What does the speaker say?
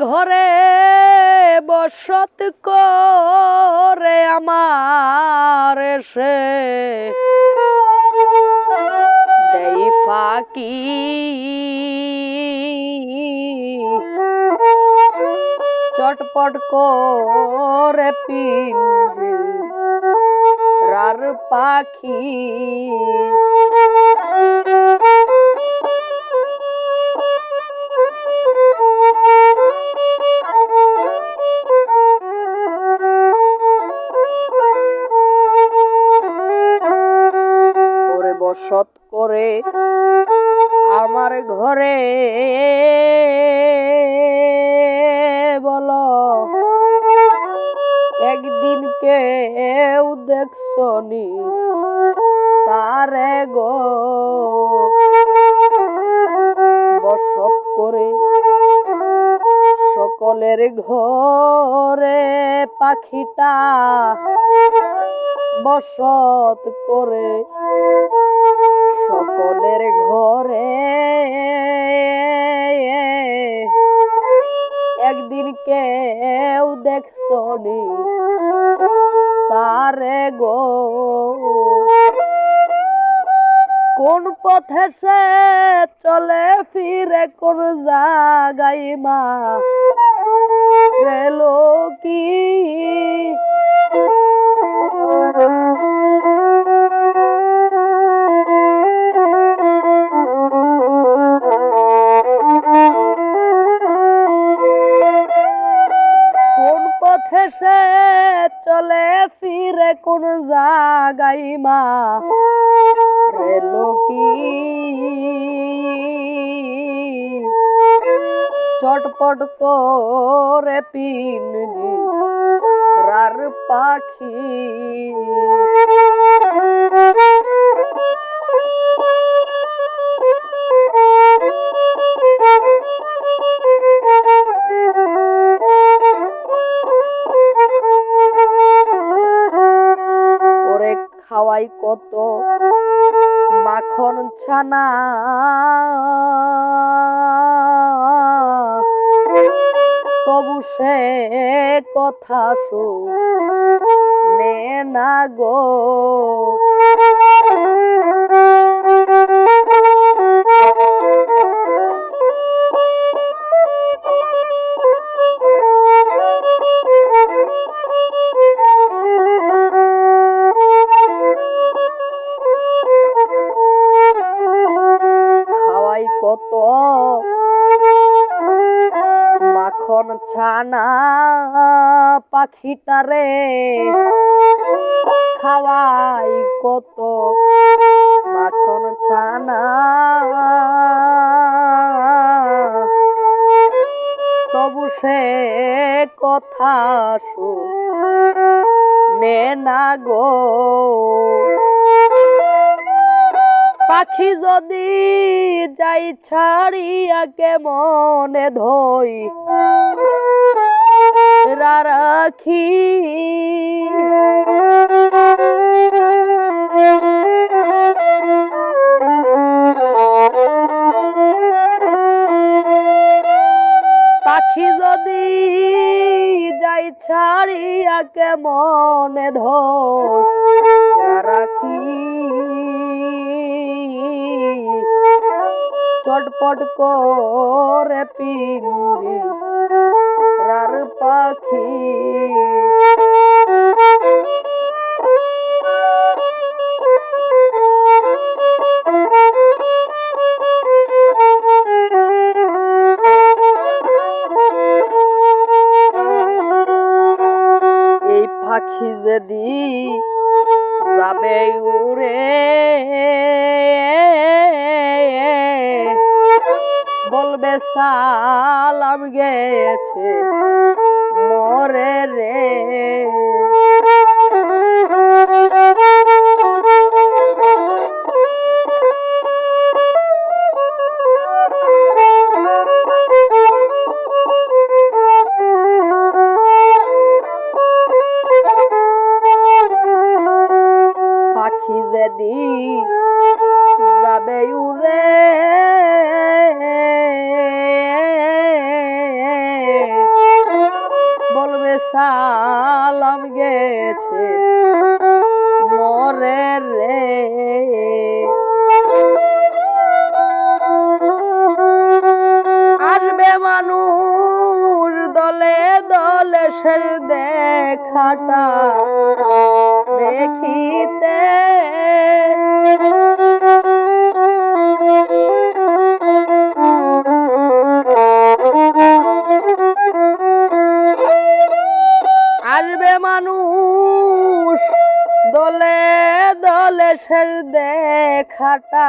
ঘরে বসত করে আমার সে। দেই ফাঁকি। চটপট করে পিঞ্জি পাখি। বসত করে আমার ঘরে বলো, একদিন কেউ দেখছনি তারে গো। বসত করে সকলের ঘরে পাখিটা বসত করে সকলের ঘরে। একদিন কেউ দেখছনি তারে গো। কোন পথে সে চলে ফিরে, কোন জাগাই মা কি? কোন জাগাই মা। রেলো কি চটপট করে পিন পাখি। খাওয়াই কত মাখন ছানা। তবু সে কথা শুনে না গো। কত? মাখন ছানা পাখিটারে খাওয়াই কত? মাখন ছানা তবু সে কথা শুনে না গো। পাখি যদি যাই ছাড়িয়া কেমনে ধই? রাখি। পাখি যদি যাই ছাড়িয়া কেমনে ধই? রাখি। চটপট করে পিঞ্জি রার পাখি। এই পাখি যদি যাবে বলবে সালাম গেছে মরে রে। পাখি যদি যাবে উড়ে। বলবে সালাম গেছে মরে রে। আসবে মানুষ দলে দলে সে দেখাটা দেখিতে। আসবে মানুষ দলে দলে সের দেখাটা।